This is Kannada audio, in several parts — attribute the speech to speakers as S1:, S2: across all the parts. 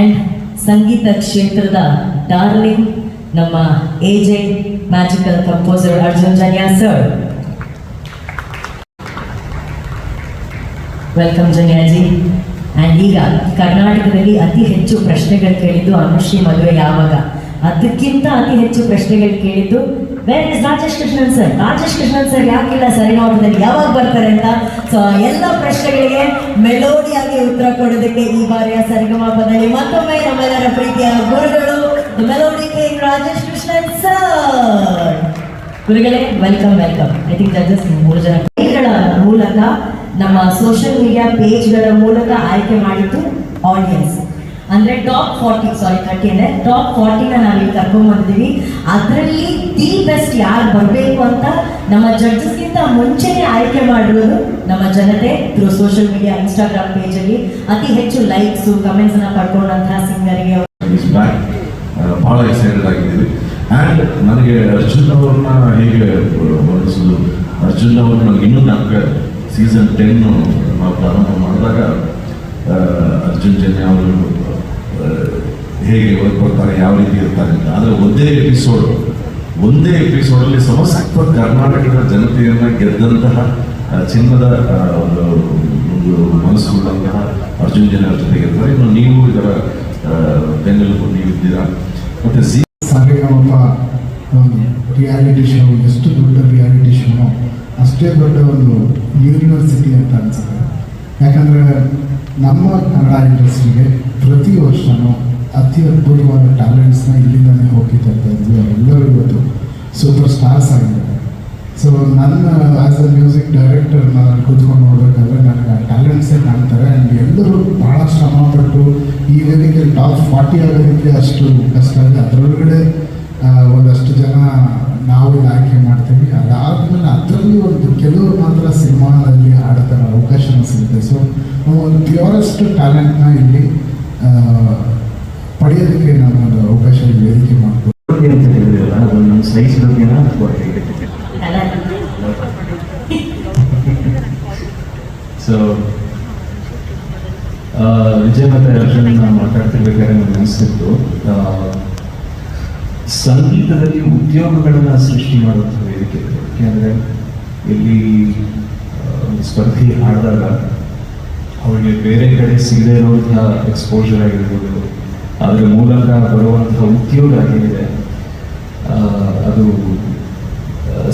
S1: ಆ್ಯಂಡ್ ಸಂಗೀತ ಕ್ಷೇತ್ರದ ಡಾರ್ಲಿಂಗ್ ನಮ್ಮ ಏಜೆ magical composer Arjun Janya sir welcome Janyaji and ಈಗ ಕರ್ನಾಟಕದಲ್ಲಿ ಅತಿ ಹೆಚ್ಚು ಪ್ರಶ್ನೆಗಳು ಕೇಳಿದ್ದು ಅನುಶ್ರೀ ಮದುವೆ ಯಾವಾಗ? ಅದಕ್ಕಿಂತ ಅತಿ ಹೆಚ್ಚು ಪ್ರಶ್ನೆಗಳು ಕೇಳಿದ್ದು where is Rajesh Krishnan sir Rajesh Krishnan sir ಯಾಕಿಲ್ಲ ಸರಿಗಮಪದಲ್ಲಿ ಯಾವಾಗ ಬರ್ತಾರೆ ಅಂತ? ಸೊ ಎಲ್ಲ ಪ್ರಶ್ನೆಗಳಿಗೆ ಮೆಲೋಡಿಯಾಗಿ ಉತ್ತರ ಕೊಡೋದಕ್ಕೆ ಈ ಬಾರಿಯ ಸರಿಗಮಪದಲ್ಲಿ ಮತ್ತೊಮ್ಮೆ ನಮ್ಮೆಲ್ಲರ ಪ್ರೀತಿಯ ಗುರುಗಳು melody king Rajesh Krishnan sir ಗುರುಗಳೇ welcome welcome I think judges ಮೂರು ಜನ ಮೂಲಕ ನಮ್ಮ ಸೋಷಿಯಲ್ ಮೀಡಿಯಾ ಪೇಜ್ಗಳ ಮೂಲಕ ಆಯ್ಕೆ ಮಾಡಿದ್ದು ಆಡಿಯನ್ಸ್ ಅಂದ್ರೆ ಟಾಪ್ ಫಾರ್ಟಿ ಸಾರಿ ಥರ್ಟಿ ಅಂದ್ರೆ ಟಾಪ್ ಫಾರ್ಟಿನ ನಾವಿಲ್ಲಿ ಕರ್ಕೊಂಡ್ ಬಂದಿದ್ದೀವಿ ಅದರಲ್ಲಿ ದಿ ಬೆಸ್ಟ್ ಯಾರು ಬರಬೇಕು ಅಂತ ನಮ್ಮ ಜಡ್ಜಸ್ಗಿಂತ ಮುಂಚೆನೆ ಆಯ್ಕೆ ಮಾಡಿರೋದು ನಮ್ಮ ಜನತೆ ಥ್ರೂ ಸೋಷಿಯಲ್ ಮೀಡಿಯಾ ಇನ್ಸ್ಟಾಗ್ರಾಮ್ ಪೇಜಲ್ಲಿ ಅತಿ ಹೆಚ್ಚು ಲೈಕ್ಸು ಕಮೆಂಟ್ಸನ್ನು ಪಡ್ಕೊಂಡಂತಹ ಸಿಂಗರ್ಗೆ
S2: ಬಹಳ ಎಕ್ಸೈಟೆಡ್ ಆಗಿದ್ದೀವಿ. ಆ್ಯಂಡ್ ನನಗೆ ಅರ್ಜುನ್ ಅವ್ರನ್ನ ಹೇಗೆ ವರ್ಣಿಸೋದು? ಅರ್ಜುನ್ ಇನ್ನೂ ಜ್ಞಾಪಕ ಸೀಸನ್ ಟೆನ್ನು ನಾವು ಪ್ರಾರಂಭ ಮಾಡಿದಾಗ ಅರ್ಜುನ್ ಜನ್ಯ ಅವರು ಹೇಗೆ ಓದ್ಕೊಡ್ತಾರೆ ಯಾವ ರೀತಿ ಇರ್ತಾರೆ ಅಂತ. ಆದರೆ ಒಂದೇ ಎಪಿಸೋಡ್ ಒಂದೇ ಎಪಿಸೋಡಲ್ಲಿ ಸಮಸ್ತ ಕರ್ನಾಟಕದ ಜನತೆಯನ್ನು ಗೆದ್ದಂತಹ ಚಿನ್ನದ ಒಂದು ಒಂದು ಮನಸ್ಸುಳ್ಳಂತಹ ಅರ್ಜುನ್ ಜನ ಅವ್ರ ಜೊತೆಗೆ ಇರ್ತಾರೆ. ಇನ್ನು ನೀವು ಇದರ ಬೆನ್ನೆಲುಬು ನೀವಿದ್ದೀರಾ ಮತ್ತೆ
S3: ಸಿ ಸಾರೇಗಮಪ್ಪ ರಿಯಾಲಿಟಿ ಶೋ ಎಷ್ಟು ದೊಡ್ಡ ರಿಯಾಲಿಟಿ ಶೋ ಅಷ್ಟೇ ದೊಡ್ಡ ಒಂದು ಯೂನಿವರ್ಸಿಟಿ ಅಂತ ಅನ್ಸುತ್ತೆ. ಯಾಕಂದರೆ ನಮ್ಮ ಕನ್ನಡ ಇಂಡಸ್ಟ್ರಿಗೆ ಪ್ರತಿ ವರ್ಷವೂ ಅತಿ ಅದ್ಭುತವಾದ ಟ್ಯಾಲೆಂಟ್ಸ್ನ ಇಲ್ಲಿಂದ ಹೋಗಿ ತರ್ತಾ ಇದ್ವಿ ಅವರೆಲ್ಲರೂ ಇವತ್ತು ಸೂಪರ್ ಸ್ಟಾರ್ಸ್ ಆಗಿದ್ದಾರೆ. ಸೊ ನನ್ನ ಆ್ಯಸ್ ಅ ಮ್ಯೂಸಿಕ್ ಡೈರೆಕ್ಟರ್ ನಾನು ಕೂತ್ಕೊಂಡು ನೋಡಬೇಕಾದ್ರೆ ನನಗೆ ಆ ಟ್ಯಾಲೆಂಟ್ಸೇ ಕಾಣ್ತಾರೆ. ಆ್ಯಂಡ್ ಎಲ್ಲರೂ ಭಾಳ ಶ್ರಮಪಟ್ಟು ಈ ವೇದಿಕೆ ಟಾಪ್ ಫಾರ್ಟಿ ಆಗೋದಕ್ಕೆ ಅಷ್ಟು ಕಷ್ಟ ಇದೆ. ಅದರೊಳಗಡೆ ಒಂದಷ್ಟು ಜನ ನಾವು ಆಯ್ಕೆ ಮಾಡ್ತೀವಿ. ಅದಾದಮೇಲೆ ಅದರಲ್ಲಿ ಒಂದು ಪಡೆಯೋದಕ್ಕೆ ನಾವು ಒಂದು ಅವಕಾಶ ವೇದಿಕೆ ಮಾಡ್ತೀವಿ
S4: ಅಂತ ಹೇಳಿದ್ರಲ್ಲ, ಅದು ನಮ್ಮ ಸ್ಲೈಸ್ ಬಗ್ಗೆನಾ ಅಥವಾ ಹೇಗೆ ಸೊ ವಿಜಯ್ ಮತ್ತೆ ಅರ್ಜುನ್ ಮಾತಾಡ್ತಿರ್ಬೇಕಾದ್ರೆ ನನಗೆ ಅನಿಸ್ತಿತ್ತು. ಸಂಗೀತದಲ್ಲಿ ಉದ್ಯೋಗಗಳನ್ನ ಸೃಷ್ಟಿ ಮಾಡುವಂಥ ವೇದಿಕೆ ಯಾಕೆಂದರೆ ಇಲ್ಲಿ ಸ್ಪರ್ಧೆ ಆಡಿದಾಗ ಅವಳಿಗೆ ಬೇರೆ ಕಡೆ ಸಿಗದೇ ಇರುವಂತಹ ಎಕ್ಸ್ಪೋಜರ್ ಆಗಿರ್ಬೋದು. ಅದರ ಮೂಲಕ ಬರುವಂತಹ ಉದ್ಯೋಗ ಏನಿದೆ ಅದು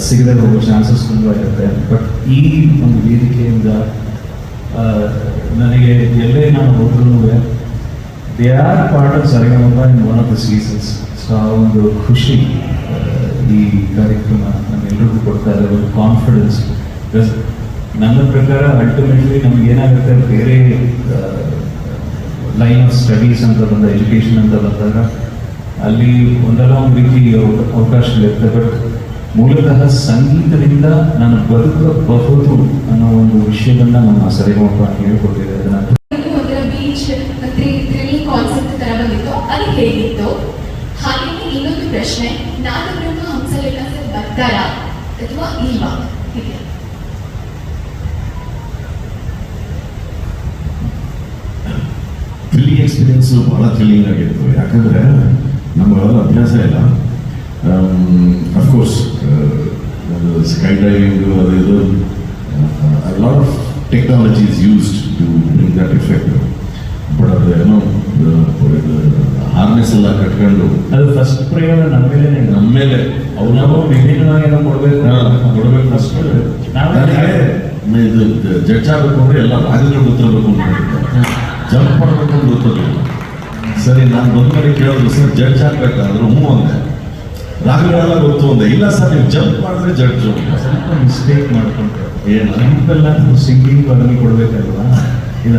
S4: ಸಿಗದೆ ಹೋಗೋ ಚಾನ್ಸಸ್ ತುಂಬ ಇರುತ್ತೆ. ಬಟ್ ಈ ಒಂದು ವೇದಿಕೆಯಿಂದ ನನಗೆ ಎಲ್ಲೇ ನಾನು ಹೋದ್ರೂ they are part of Saregamapa in one of the seasons so ಆ ಒಂದು ಖುಷಿ ಈ ಕಾರ್ಯಕ್ರಮ ನಮ್ಮೆಲ್ಲರಿಗೂ ಕೊಡ್ತಾ ಇದೆ, ಒಂದು ಕಾನ್ಫಿಡೆನ್ಸ್ ನನ್ನ ಪ್ರಕಾರ ಅಲ್ಟಿಮೇಟ್ಲಿ ನಮ್ಗೆ ಏನಾಗುತ್ತೆ, ಬೇರೆ ಲೈನ್ ಆಫ್ ಸ್ಟಡೀಸ್ ಅಂತ ಬಂದ ಎಜುಕೇಷನ್ ಅಂತ ಬಂದಾಗ ಅಲ್ಲಿ ಒಂದಲ್ಲ ಒಂದು ರೀತಿ ಅವಕಾಶ ಅವಕಾಶಗಳಿರುತ್ತೆ ಬಟ್ ಮೂಲತಃ ಸಂಗೀತದಿಂದ ನಾನು ಬದುಕಬಹುದು ಅನ್ನೋ ಒಂದು ವಿಷಯವನ್ನು ನಮ್ಮ ಸರಿಗಮಪ ಹೇಳ್ಕೊಟ್ಟಿದೆ ಅದನ್ನ
S5: ಬೀಚ್ ಬಂದಿತ್ತು. ಅದು ಇನ್ನೊಂದು ಪ್ರಶ್ನೆ, ನಾಗಬ್ರಹ್ಮ ಹಂಸಲೇಖ ಬರ್ತಾರಾ ಅಥವಾ ಇಲ್ವಾ?
S2: ಥ್ರಿಲ್ಲಿಂಗ್ ಎಕ್ಸ್ಪೀರಿಯನ್ಸು ಭಾಳ ಥ್ರಿಲ್ಲಿಂಗ್ ಆಗಿತ್ತು ಯಾಕಂದರೆ ನಮಗೆಲ್ಲ ಅಭ್ಯಾಸ ಇಲ್ಲ. ಅಫ್ಕೋರ್ಸ್ ಸ್ಕೈ ಡ್ರೈವಿಂಗು ಅದು ಇದು lot of technology is used to bring that effect but ಅದು ಏನೋ ಹಾರ್ನೆಸ್ ಎಲ್ಲ ಕಟ್ಕೊಂಡು
S4: ಅದು ಫಸ್ಟ್ ಪ್ರಯೋಗ ನಮ್ಮ ಮೇಲೆ
S2: ನಮ್ಮ ಮೇಲೆ.
S4: ಅವ್ರು ನಾವು ವಿಭಿನ್ನವಾಗಿ ಏನೋ ಕೊಡ್ಬೇಕು.
S2: ಕೊಡಬೇಕು
S4: ಫಸ್ಟ್
S2: ಇದು ಜಡ್ಜ್ ಆಗಬೇಕು ಅಂದರೆ ಎಲ್ಲ ರಾಗಗಳು ಗೊತ್ತಿರಬೇಕು ಅಂತ ಜಂಪ್ ಮಾಡಬೇಕು ಅಂತ ಗೊತ್ತಿರಲಿಲ್ಲ ಸರಿ ನಾನು ಬಂದ ಮೇಲೆ ಕೇಳಿದ್ರು ಸರ್ ಜಡ್ಜ್ ಆಗ್ಬೇಕಾದ್ರೆ ಹ್ಞೂ ಅಂದೆ ರಾಗಗಳೆಲ್ಲ ಗೊತ್ತು ಅಂದೆ. ಇಲ್ಲ ಸರ್ ನೀವು ಜಂಪ್ ಮಾಡಿದ್ರೆ ಜಡ್ಜು
S4: ಸ್ವಲ್ಪ ಮಿಸ್ಟೇಕ್ ಮಾಡ್ಕೊಂಡ್ರೆ
S2: ಏನು?
S4: ನೀವು ಸಿಂಗಿಂಗ್ ಬದಲು ಕೊಡ್ಬೇಕಲ್ವಾ? ಇದು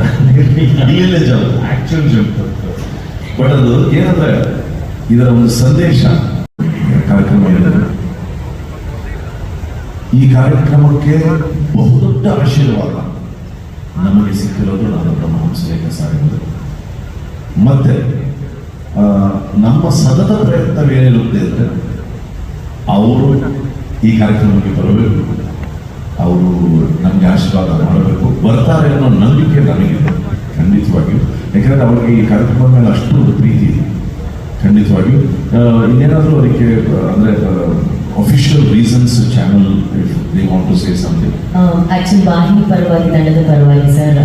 S2: ಇಲ್ಲೇ ಜಂಪ್
S4: ಆಕ್ಚುಲ್ ಜಂಪ್
S2: ಬಟ್ ಅದು ಏನಂದ್ರೆ ಇದರ ಒಂದು ಸಂದೇಶ ಕಾರ್ಯಕ್ರಮ ಈ ಕಾರ್ಯಕ್ರಮಕ್ಕೆ ಬಹುದೊಡ್ಡ ಆಶೀರ್ವಾದ. ನಮಗೆ ಸಿಕ್ಕಿರೋದು ನಾನು ಬ್ರಹ್ಮಹಂಸಲೇಖ ಸಾಗರದಲ್ಲಿ ಮತ್ತೆ ನಮ್ಮ ಸತತ ಪ್ರಯತ್ನವೇನಿರುತ್ತೆ ಅಂದರೆ ಅವರು ಈ ಕಾರ್ಯಕ್ರಮಕ್ಕೆ ಬರಬೇಕು. ಅವರು ನಮಗೆ ಆಶೀರ್ವಾದ ಮಾಡಬೇಕು. ಬರ್ತಾರೆ ಅನ್ನೋ ನಂಬಿಕೆ ನನಗಿದೆ ಖಂಡಿತವಾಗಿಯೂ ಯಾಕೆಂದರೆ ಅವರಿಗೆ ಈ ಕಾರ್ಯಕ್ರಮದ ಮೇಲೆ ಅಷ್ಟು ಪ್ರೀತಿ ಇದೆ. ಖಂಡಿತವಾಗಿಯೂ ಇನ್ನೇನಾದರೂ ಅದಕ್ಕೆ ಆ, ಅಂದ್ರೆ reasons to channel if they want to say something?
S1: Actually ವಾಹಿನಿ ಪರವಾಗಿ ತಂಡದ ಪರವಾಗಿ sir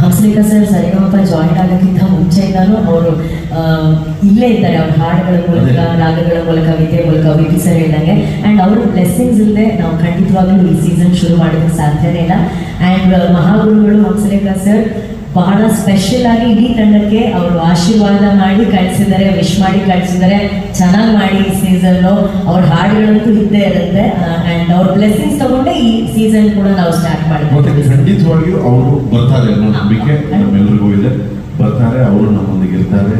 S1: Hamsalekha sir Saregamapa join ಆಗೋಕ್ಕಿಂತ ಮುಂಚೆಯಿಂದಲೂ ಅವರು ಇಲ್ಲೇ ಇದ್ದಾರೆ ಅವ್ರ ಹಾಡುಗಳ ಮೂಲಕ. ರಾಗಗಳ ಮೂಲಕ ವಿದ್ಯೆ ಮೂಲಕ ವಿಪಿ ಸರ್ ಹೇಳ್ದಂಗೆ ಆ್ಯಂಡ್ ಅವ್ರ ಬ್ಲೆಸ್ಸಿಂಗ್ಸ್ ಇಲ್ಲದೆ ನಾವು ಖಂಡಿತವಾಗ್ಲೂ ಈ ಸೀಸನ್ ಶುರು ಮಾಡೋದಕ್ಕೆ ಸಾಧ್ಯನೇ ಇಲ್ಲ ಆ್ಯಂಡ್ ಮಹಾಗುರುಗಳು ಹಂಸಲೇಖ ಸರ್ ಬಹಳ ಸ್ಪೆಷಲ್ ಆಗಿ ಇಡೀ ತಂಡಕ್ಕೆ ಅವರು ಆಶೀರ್ವಾದ ಮಾಡಿ ಕಳಿಸಿದ್ದಾರೆ ವಿಶ್ ಮಾಡಿ ಕಳಿಸಿದ್ದಾರೆ. ಚೆನ್ನಾಗಿ ಮಾಡಿ ಈ ಸೀಸನ್ನು ಅವ್ರ ಹಾಡುಗಳಂತೂ ಇದ್ದೇ ಇರುತ್ತೆ. ಅಂಡ್ ಅವ್ರ ಬ್ಲೆಸ್ಸಿಂಗ್ಸ್ ತಗೊಂಡೆ ಈ ಸೀಸನ್ ಕೂಡ ನಾವು ಸ್ಟಾರ್ಟ್ ಮಾಡ್ತೀವಿ
S2: ಖಂಡಿತವಾಗಿಯೂ ಅವರು ಬರ್ತಾರೆ ನಂಬಿಕೆ ನಮ್ಮೆಲ್ಲರಿಗೂ ಇದೆ. ಬರ್ತಾರೆ, ಅವರು ನಮ್ಮೊಂದಿಗೆ ಇರ್ತಾರೆ.